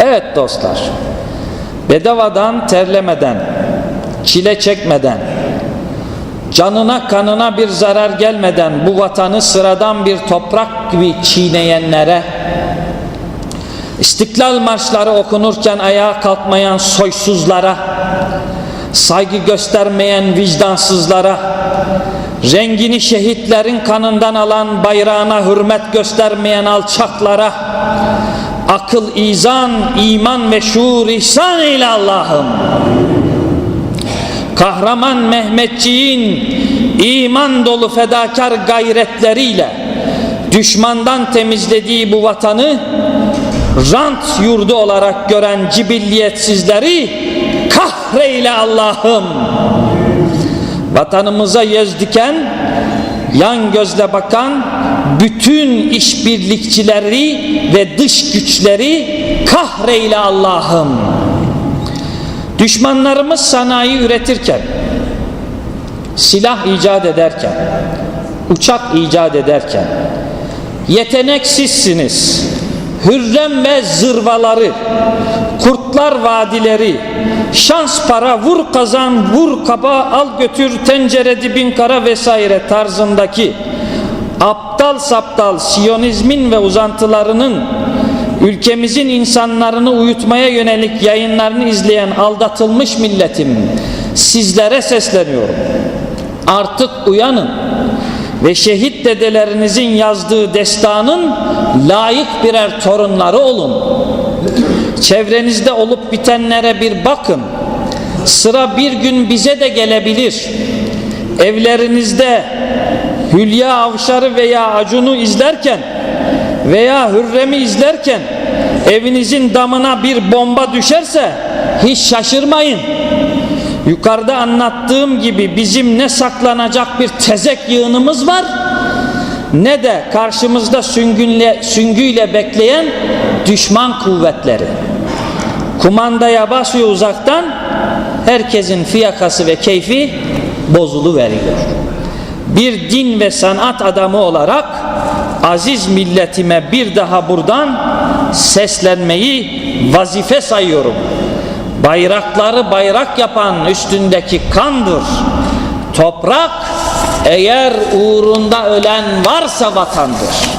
Evet dostlar, bedavadan terlemeden, çile çekmeden, canına kanına bir zarar gelmeden bu vatanı sıradan bir toprak gibi çiğneyenlere, İstiklal marşları okunurken ayağa kalkmayan soysuzlara, saygı göstermeyen vicdansızlara, rengini şehitlerin kanından alan bayrağına hürmet göstermeyen alçaklara, akıl, izan, iman ve şuur ihsan eyle Allah'ım. Kahraman Mehmetçiğin iman dolu fedakar gayretleriyle düşmandan temizlediği bu vatanı rant yurdu olarak gören cibilliyetsizleri kahreyle Allah'ım. Vatanımıza göz diken, yan gözle bakan bütün işbirlikçileri ve dış güçleri kahreyle Allah'ım. Düşmanlarımız sanayi üretirken, silah icat ederken, uçak icat ederken, yeteneksizsiniz, hürrem ve zırvaları, kurtlar vadileri, şans para, vur kazan, vur kaba, al götür, tencere dibin kara vesaire tarzındaki aptal saptal siyonizmin ve uzantılarının ülkemizin insanlarını uyutmaya yönelik yayınlarını izleyen aldatılmış milletim sizlere sesleniyorum. Artık uyanın ve şehit dedelerinizin yazdığı destanın layık birer torunları olun. Çevrenizde olup bitenlere bir bakın. Sıra bir gün bize de gelebilir. Evlerinizde Hülya Avşar'ı veya Acun'u izlerken veya Hürrem'i izlerken evinizin damına bir bomba düşerse hiç şaşırmayın. Yukarıda anlattığım gibi bizim ne saklanacak bir tezek yığınımız var ne de karşımızda süngünle, süngüyle bekleyen düşman kuvvetleri. Kumandaya basıyor uzaktan herkesin fiyakası ve keyfi bozulu veriyor. Bir din ve sanat adamı olarak aziz milletime bir daha buradan seslenmeyi vazife sayıyorum. Bayrakları bayrak yapan üstündeki kandır. Toprak eğer uğrunda ölen varsa vatandır.